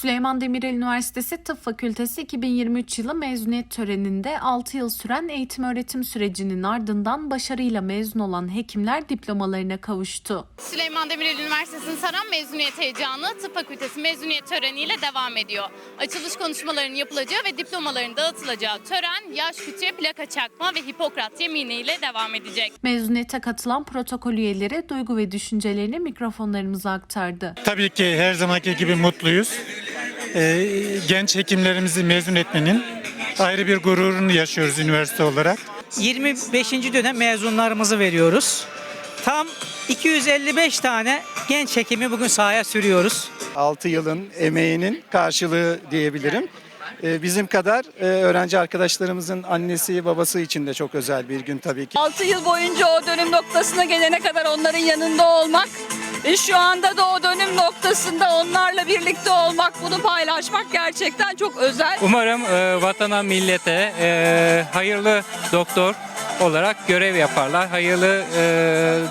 Süleyman Demirel Üniversitesi Tıp Fakültesi 2023 yılı mezuniyet töreninde 6 yıl süren eğitim öğretim sürecinin ardından başarıyla mezun olan hekimler diplomalarına kavuştu. Süleyman Demirel Üniversitesi'nin saran mezuniyet heyecanı Tıp Fakültesi mezuniyet töreniyle devam ediyor. Açılış konuşmalarının yapılacağı ve diplomaların dağıtılacağı tören yaş küçüğe plaka çakma ve Hipokrat yeminiyle devam edecek. Mezuniyete katılan protokol üyeleri duygu ve düşüncelerini mikrofonlarımıza aktardı. Tabii ki her zamanki gibi mutluyuz. Ee, genç hekimlerimizi mezun etmenin ayrı bir gururunu yaşıyoruz üniversite olarak. 25. dönem mezunlarımızı veriyoruz. Tam 255 tane genç hekimi bugün sahaya sürüyoruz. 6 yılın emeğinin karşılığı diyebilirim. Ee, Bizim kadar e, öğrenci arkadaşlarımızın annesi babası için de çok özel bir gün tabii ki. 6 yıl boyunca o dönüm noktasına gelene kadar onların yanında olmak ve şu anda da o dönüm noktasında onlarla birlikte olmak, bunu paylaşmak gerçekten çok özel. Umarım e, vatana, millete e, hayırlı doktor olarak görev yaparlar. Hayırlı e,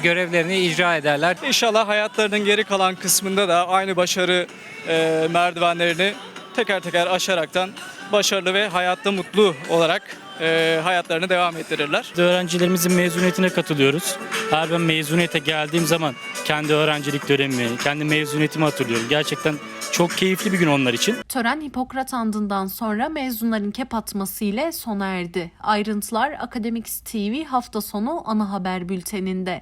görevlerini icra ederler. İnşallah hayatlarının geri kalan kısmında da aynı başarı e, merdivenlerini teker teker aşaraktan başarılı ve hayatta mutlu olarak e, hayatlarını devam ettirirler. Öğrencilerimizin mezuniyetine katılıyoruz. Her ben mezuniyete geldiğim zaman kendi öğrencilik dönemimi, kendi mezuniyetimi hatırlıyorum. Gerçekten çok keyifli bir gün onlar için. Tören Hipokrat andından sonra mezunların kep atması ile sona erdi. Ayrıntılar Akademiks TV hafta sonu ana haber bülteninde.